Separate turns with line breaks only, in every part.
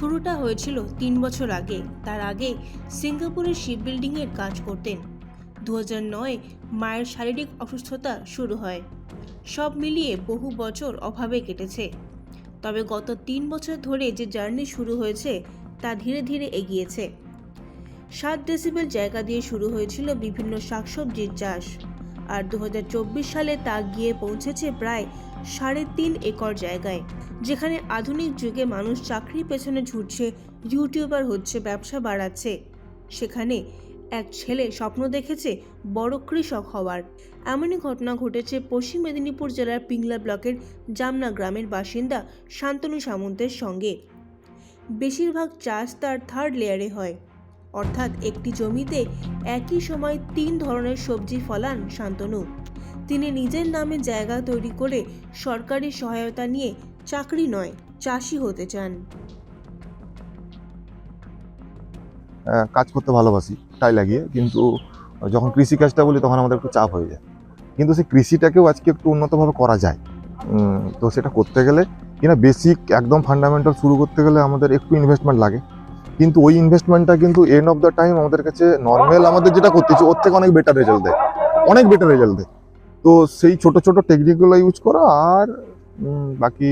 শুরুটা হয়েছিল তিন বছর আগে। তার আগে সিঙ্গাপুরের শিপ বিল্ডিংয়ের কাজ করতেন। দু নয় মায়ের শারীরিক অসুস্থতা শুরু হয়। সব মিলিয়ে বহু বছর অভাবে কেটেছে। তবে গত তিন বছর ধরে যে জার্নি শুরু হয়েছে, তা ধীরে ধীরে এগিয়েছে। সাত ডেসিবেল জায়গা দিয়ে শুরু হয়েছিল বিভিন্ন শাকসবজির চাষ। আর দু হাজার চব্বিশ সালে তা গিয়ে পৌঁছেছে প্রায় সাড়ে তিন একর জায়গায়, যেখানে আধুনিক যুগে মানুষ চাকরির পেছনে ছুটছে ইউটিউবার হচ্ছে, ব্যবসা বাড়াচ্ছে। সেখানে এক ছেলে স্বপ্ন দেখেছে বড় কৃষক হওয়ার। এমনই ঘটনা ঘটেছে পশ্চিম মেদিনীপুর জেলার পিংলা ব্লকের জামনা গ্রামের বাসিন্দা শান্তনু সামন্তের সঙ্গে। বেশিরভাগ চাষ তার থার্ড লেয়ারে হয়। অর্থাৎ একটি জমিতে একই সময় তিন ধরনের সবজি ফলান শান্তনু। তিনি নিজের নামে জায়গা তৈরি করে সরকারি সহায়তা নিয়ে চাকরি নয়, চাষি হতে চান।
কাজ করতে ভালোবাসি, তাই লাগিয়ে। কিন্তু যখন কৃষি কাজটা বলি, তখন আমাদের একটু চাপ হয়ে যায়। কিন্তু সেই কৃষিটাকেও আজকে একটু উন্নতভাবে করা যায়। তো সেটা করতে গেলে কিনা বেসিক একদম ফান্ডামেন্টাল শুরু করতে গেলে আমাদের একটু ইনভেস্টমেন্ট লাগে। কিন্তু ওই ইনভেস্টমেন্টটা কিন্তু এন্ড অফ দ্য টাইম আমাদের কাছে নর্মাল আমাদের যেটা করতেছি ওর থেকে অনেক বেটার রেজাল্ট দেয়। অনেক বেটার রেজাল্ট দেয়। তো সেই ছোট ছোট টেকনিকগুলো ইউজ করা আর বাকি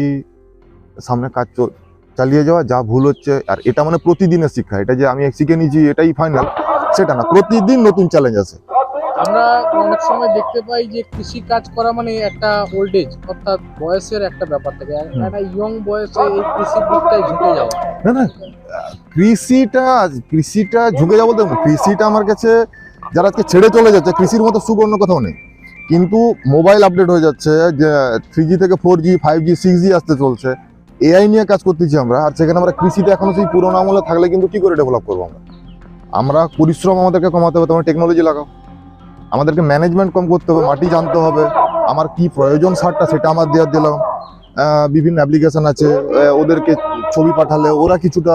সামনে কাজ চল- চালিয়ে যাওয়া যা ভুল হচ্ছে আর এটা মানে প্রতিদিনের শিক্ষা। এটা যে আমি শিখে নিয়েছি এটাই ফাইনাল সেটা না প্রতিদিন নতুন চ্যালেঞ্জ আছে
আমরা অনেক সময় দেখতে পাই যে কৃষি কাজ করা মানে একটা ওল্ড এজ অর্থাৎ বয়সের একটা ব্যাপার থাকে। একটা ইয়ং বয়সে এই কৃষির দিকটায় ঝুঁকে যাওয়া।
না না কৃষিটা কৃষিটা ঝুঁকে যাব দেখুন কৃষিটা আমার কাছে যারা আজকে ছেড়ে চলে যাচ্ছে কৃষির মতো সুবর্ণ কোথাও নেই। কিন্তু মোবাইল আপডেট হয়ে যাচ্ছে যে থ্রি থেকে four G five G six G আসতে চলছে। এআই নিয়ে কাজ করতেছি আমরা, আর সেখানে আমরা কৃষিতে এখনও সেই পুরোনো আমলে থাকলে কিন্তু কী করে ডেভেলপ করব আমরা? আমরা পরিশ্রম আমাদেরকে কমাতে হবে, তোমার টেকনোলজি লাগাও। আমাদেরকে ম্যানেজমেন্ট কম করতে হবে, মাটি জানতে হবে, আমার কি প্রয়োজন সারটা সেটা আমার দেওয়ার দিলাম। বিভিন্ন অ্যাপ্লিকেশন আছে ওদেরকে ছবি পাঠালে ওরা কিছুটা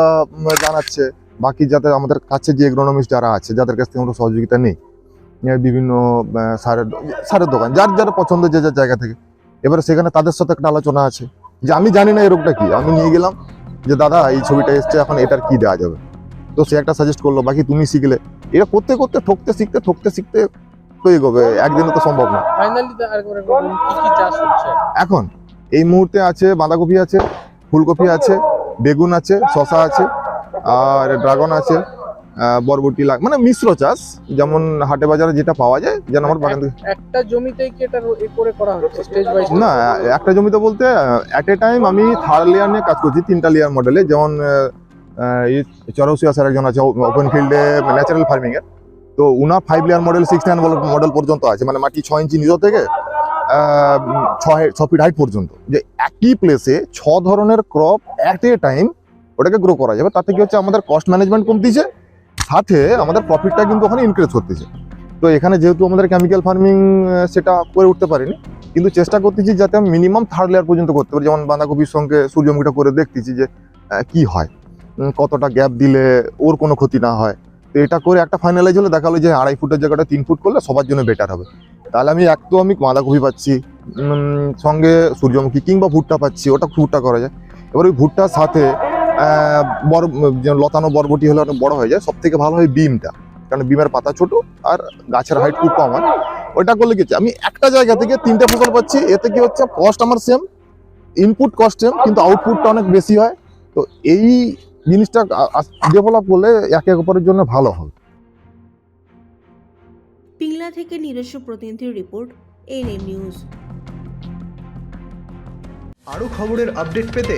জানাচ্ছে। বাকি যাতে আমাদের কাছে যে এগ্রোনমিস্ট যারা আছে, যাদের কাছ থেকে আমরা সহযোগিতা নেই বিভিন্ন সারের সারের দোকান যার যার পছন্দ যে যার জায়গা থেকে। এবারে সেখানে তাদের সাথে একটা আলোচনা আছে যে আমি জানি না এই রোগটা কি। আমি নিয়ে গেলাম যে দাদা এই ছবিটা এসছে এখন এটার কি দেওয়া যাবে? তো সে একটা সাজেস্ট করল বাকি তুমি শিখলে। এটা করতে করতে ঠকতে শিখতে ঠকতে শিখতে তো এগোবে। একদিনে তো সম্ভব না। এখন এই মুহূর্তে আছে বাঁধাকপি আছে ফুলকপি আছে বেগুন আছে শশা আছে আর ড্রাগন আছে। বরবটি লাগ মানে মিশ্র চাষ যেমন হাটে বাজারে যেটা পাওয়া যায় যেন আমার বাগান থেকে
একটা জমিতেই কি এটা এ করে করা হচ্ছে স্টেজ বাই
না একটা জমিতে বলতে অ্যাট এ টাইম আমি থার্ড লেয়ার নিয়ে কাজ করছি তিনটা লেয়ার মডেলে যেমন চরৌসিয়া স্যার একজন আছে ওপেন ফিল্ডে ন্যাচারাল ফার্মিং এর তো উনার five layer model six nine model পর্যন্ত আছে মানে মাটি ছ ইঞ্চি নিচ থেকে ছয় ছ ছ ফিট হাইট পর্যন্ত। যে একই প্লেসে ছ ধরনের ক্রপ অ্যাট এ টাইম ওটাকে গ্রো করা যাবে। তাতে কি হচ্ছে আমাদের কস্ট ম্যানেজমেন্ট কমতিছে সাথে আমাদের প্রফিটটা কিন্তু ওখানে ইনক্রিজ করতেছে। তো এখানে যেহেতু আমাদের কেমিক্যাল ফার্মিং সেটা করে উঠতে পারিনি, কিন্তু চেষ্টা করতেছি যাতে আমি মিনিমাম থার্ড লেয়ার পর্যন্ত করতে পারি। যেমন বাঁধাকপির সঙ্গে সূর্যমুখীটা করে দেখতেছি যে কি হয় কতটা গ্যাপ দিলে ওর কোনো ক্ষতি না হয়। তো এটা করে একটা ফাইনালাইজ হলে দেখাল যে আড়াই ফুটের জায়গাটা তিন ফুট করলে সবার জন্য বেটার হবে। তাহলে আমি এক তো আমি বাঁধাকপি পাচ্ছি সঙ্গে সূর্যমুখী কিংবা ভুট্টা পাচ্ছি, ওটা ভুট্টা করা যায়। এবার ওই ভুট্টার সাথে লতানো বরবটি হলে অনেক বড় হয়ে যায় সব থেকে ভালো হয় বিমটা কারণ বিমের পাতা ছোট আর গাছের হাইট খুব কম হয়। ওইটা করলে কি আমি একটা জায়গা থেকে তিনটে ফসল পাচ্ছি এতে কি হচ্ছে? কস্ট আমার সেম ইনপুট কস্ট সেম কিন্তু আউটপুটটা অনেক বেশি হয়। তো এই জিনিসটা ডেভেলপ করলে একে অপরের জন্য ভালো হবে
পিংলা থেকে নিজস্ব প্রতিনিধির রিপোর্ট এনএম নিউজ
আরও খবরের আপডেট পেতে